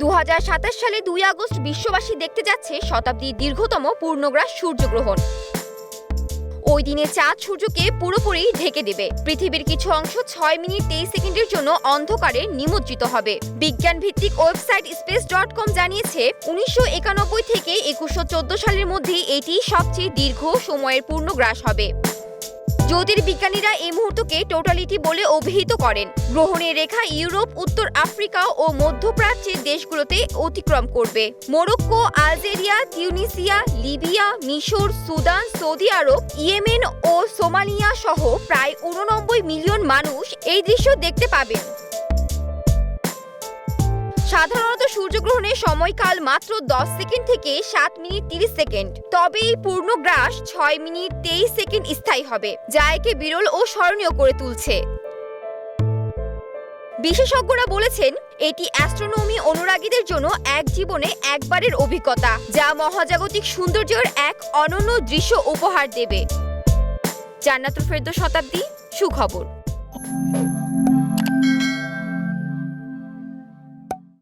দু হাজার সাতাশ সালে দুই আগস্ট বিশ্ববাসী দেখতে যাচ্ছে শতাব্দীর দীর্ঘতম পূর্ণগ্রাস সূর্যগ্রহণ। ওই দিনে চাঁদ সূর্যকে পুরোপুরি ঢেকে দেবে। পৃথিবীর কিছু অংশ ছয় মিনিট তেইশ সেকেন্ডের জন্য অন্ধকারে নিমজ্জিত হবে। বিজ্ঞান ভিত্তিক ওয়েবসাইট স্পেস ডট কম জানিয়েছে, উনিশশো একানব্বই থেকে একুশশো সালের মধ্যে এটি সবচেয়ে দীর্ঘ সময়ের পূর্ণগ্রাস হবে। জ্যোতির্বিজ্ঞানীরা এই মুহূর্তকে টোটালিটি বলে অভিহিত করেন। গ্রহণের রেখা ইউরোপ, উত্তর আফ্রিকা ও মধ্যপ্রাচ্যের দেশগুলোতে অতিক্রম করবে। মোরক্কো, আলজেরিয়া, তিউনিসিয়া, লিবিয়া, মিশর, সুদান, সৌদি আরব, ইয়েমেন ও সোমালিয়া সহ প্রায় উননব্বই মিলিয়ন মানুষ এই দৃশ্য দেখতে পাবেন। সাধারণত সূর্যগ্রহণের সময়কাল মাত্র দশ সেকেন্ড থেকে সাত মিনিট তিরিশ সেকেন্ড। তবে এই পূর্ণগ্রাস ছয় মিনিট তেইশ সেকেন্ড স্থায়ী হবে, যা একে বিরল ও স্মরণীয় করে তুলছে। বিশেষজ্ঞরা বলেছেন, এটি অ্যাস্ট্রোনমি অনুরাগীদের জন্য এক জীবনে একবারের অভিজ্ঞতা, যা মহাজাগতিক সৌন্দর্যের এক অনন্য দৃশ্য উপহার দেবে। জান্নাতুল ফেরদৌস শতাব্দী, সুখবর।